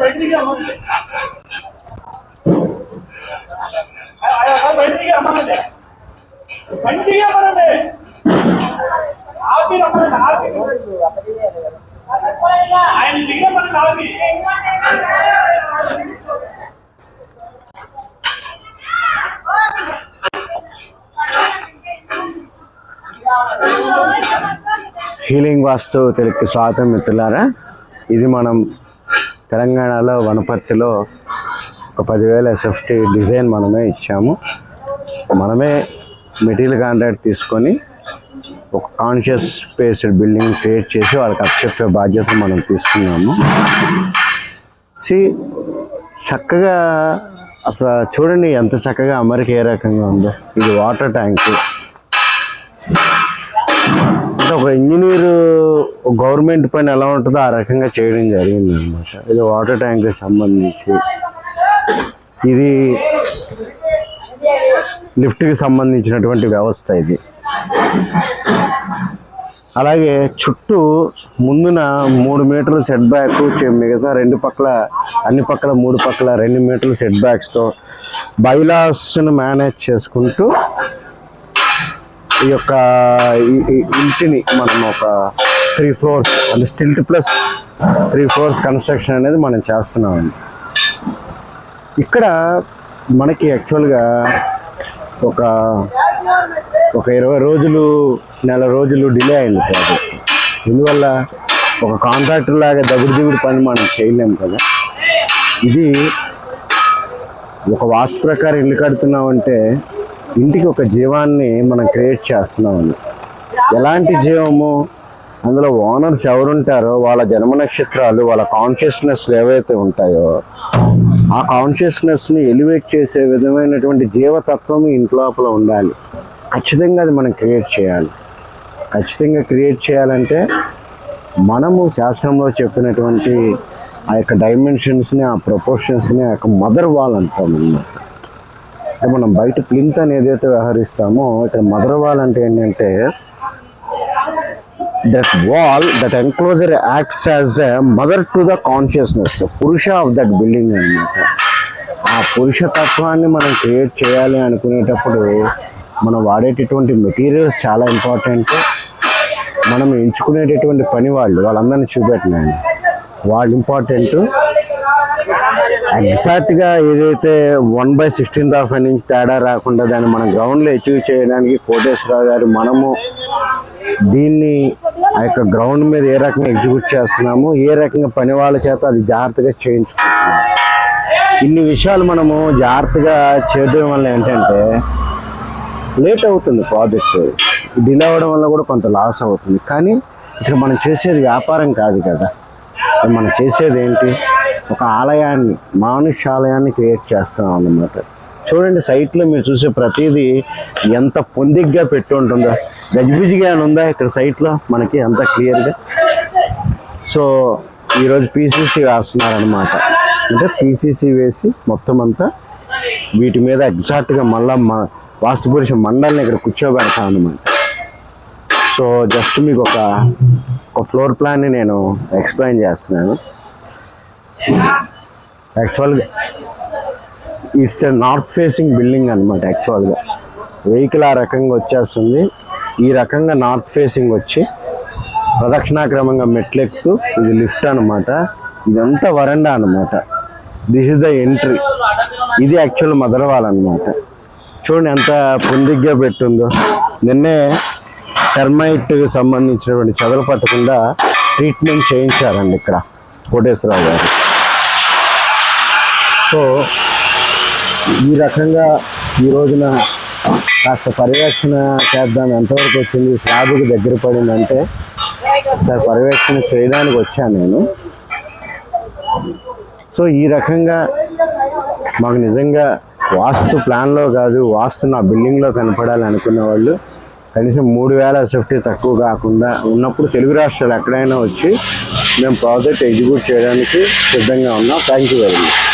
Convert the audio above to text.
బయటికి అమ్మండి బయటికి అమ్మండి బయటికి అమ్మండి ఆపి రమ్మండి ఆపి ఆయన దిగమని ఆపి హీలింగ్ వాస్తు తెలుగుకి స్వాగతం మిత్రులారా ఇది మనం తెలంగాణలో వనపర్తిలో ఒక పదివేల ఎస్ఎఫ్టీ డిజైన్ మనమే ఇచ్చాము. మనమే మెటీరియల్ కాంట్రాక్ట్ తీసుకొని ఒక కాన్షియస్ స్పేస్డ్ బిల్డింగ్ క్రియేట్ చేసి వాళ్ళకి అప్పచెప్పే బాధ్యత మనం తీసుకున్నాము. సి చక్కగా అసలు చూడండి ఎంత చక్కగా అమరిక ఏ రకంగా ఉందో. ఇది వాటర్ ట్యాంక్ ఒక ఇంజనీర్ గవర్నమెంట్ పని ఎలా ఉంటుందో ఆ రకంగా చేయడం జరిగింది అనమాట ఇది వాటర్ ట్యాంక్ సంబంధించి. ఇది లిఫ్ట్కి సంబంధించినటువంటి వ్యవస్థ ఇది. అలాగే చుట్టూ ముందున మూడు మీటర్ల సెట్ బ్యాక్ మిగతా రెండు పక్కల అన్ని పక్కల మూడు పక్కల రెండు మీటర్ల సెట్ బ్యాక్స్తో బైలాస్ను మేనేజ్ చేసుకుంటూ ఈ యొక్క ఇంటిని మనం ఒక త్రీ ఫ్లోర్స్ అంటే stilt plus three floors construction అనేది మనం చేస్తున్నామండి. ఇక్కడ మనకి యాక్చువల్గా ఒక ఒక ఇరవై రోజులు నెల రోజులు డిలే అయింది ప్రాజెక్ట్ ఇందువల్ల ఒక కాంట్రాక్టర్ లాగా దగుడు దిగుడు పని మనం చేయలేము కదా. ఇది ఒక వాస్తు ప్రకారం ఇల్లు కడుతున్నామంటే ఇంటికి ఒక జీవాన్ని మనం క్రియేట్ చేస్తున్నామండి ఎలాంటి జీవము? అందులో ఓనర్స్ ఎవరుంటారో వాళ్ళ జన్మ నక్షత్రాలు వాళ్ళ కాన్షియస్నెస్లు ఏవైతే ఉంటాయో ఆ కాన్షియస్నెస్ని ఎలివేట్ చేసే విధమైనటువంటి జీవతత్వం ఇంటి లోపల ఉండాలి. ఖచ్చితంగా అది మనం క్రియేట్ చేయాలి. ఖచ్చితంగా క్రియేట్ చేయాలంటే మనము శాస్త్రంలో చెప్పినటువంటి ఆ యొక్క డైమెన్షన్స్ని ఆ ప్రపోర్షన్స్ని ఆ యొక్క మదర్ వాల్ అంటాం అన్నమాట. మనం బయట ప్లింత్ అని ఏదైతే వ్యవహరిస్తామో ఇక్కడ మదర్ వాల్ అంటే ఏంటంటే that wall that enclosure acts as the mother to the consciousness purusha of that building అన్నమాట. ఆ పురుష తత్వాన్ని మనం క్రియేట్ చేయాలి అనుకునేటప్పుడు మనం వాడేటటువంటి మెటీరియల్స్ చాలా ఇంపార్టెంట్ మనం ఎంచుకునేటటువంటి పని వాళ్ళు వాళ్ళందరినీ చూపెట్టినాను. వాళ్ళు ఇంపార్టెంట్ ఎగ్జాక్ట్గా ఏదైతే వన్ బై సిక్స్టీన్త్ ఆఫ్ అన్ నుంచి తేడా రాకుండా దాన్ని మనం గ్రౌండ్లో అచీవ్ చేయడానికి కోటేశ్వరరావు గారు మనము దీన్ని ఆ యొక్క గ్రౌండ్ మీద ఏ రకంగా ఎగ్జిక్యూట్ చేస్తున్నాము ఏ రకంగా పని వాళ్ళ చేత అది జాగ్రత్తగా చేయించుకుంటున్నాము. ఇన్ని విషయాలు మనము జాగ్రత్తగా చేయడం వల్ల ఏంటంటే లేట్ అవుతుంది ప్రాజెక్ట్ డిలే అవ్వడం వల్ల కూడా కొంత లాస్ అవుతుంది. కానీ ఇక్కడ మనం చేసేది వ్యాపారం కాదు కదా. మనం చేసేది ఏంటి? ఒక ఆలయాన్ని మానుష్య ఆలయాన్ని క్రియేట్ చేస్తున్నాం అన్నమాట. చూడండి సైట్లో మీరు చూసే ప్రతిదీ ఎంత పొందిగ్గా పెట్టి ఉంటుందో. గజిబిజిగా ఉందా ఇక్కడ సైట్లో మనకి అంత క్లియర్గా సో ఈరోజు పీసీసీ వేస్తున్నారనమాట అంటే పీసీసీ వేసి మొత్తం అంతా వీటి మీద ఎగ్జాక్ట్గా మళ్ళా మా వాస్తుపురుష మండలిని ఇక్కడ కూర్చోబెడతాం అనమాట సో జస్ట్ మీకు ఒక ఒక ఫ్లోర్ ప్లాన్ని నేను ఎక్స్ప్లెయిన్ చేస్తున్నాను. యాక్చువల్గా it's a north facing building అనమాట యాక్చువల్గా వెహికల్ ఆ రకంగా వచ్చేస్తుంది. ఈ రకంగా నార్త్ ఫేసింగ్ వచ్చి ప్రదక్షిణాక్రమంగా మెట్లెక్కుతూ ఇది లిఫ్ట్ అనమాట ఇదంతా వరండా అనమాట దిస్ ఇస్ ద ఎంట్రీ ఇది యాక్చువల్ మదరవాల్ అనమాట చూడండి ఎంత పొందిగ్గా పెట్టుందో. నిన్నే టెర్మైట్కి సంబంధించినటువంటి చెదలు పట్టకుండా ట్రీట్మెంట్ చేయించారండి ఇక్కడ కోటేశ్వరరావు గారు. సో ఈ రకంగా ఈ రోజున కాస్త పర్యవేక్షణ చేద్దాం. ఎంతవరకు వచ్చింది? స్లాబ్కి దగ్గర పడిందంటే సార్ పర్యవేక్షణ చేయడానికి వచ్చాను నేను. సో ఈ రకంగా మాకు నిజంగా వాస్తు ప్లాన్లో కాదు వాస్తు నా బిల్డింగ్లో కనపడాలి అనుకున్న వాళ్ళు కనీసం మూడు వేల సేఫ్టీ తక్కువ కాకుండా ఉన్నప్పుడు తెలుగు రాష్ట్రాలు ఎక్కడైనా వచ్చి మేము ప్రాజెక్ట్ ఎగ్జిక్యూట్ చేయడానికి సిద్ధంగా ఉన్నాం. Thank you very much.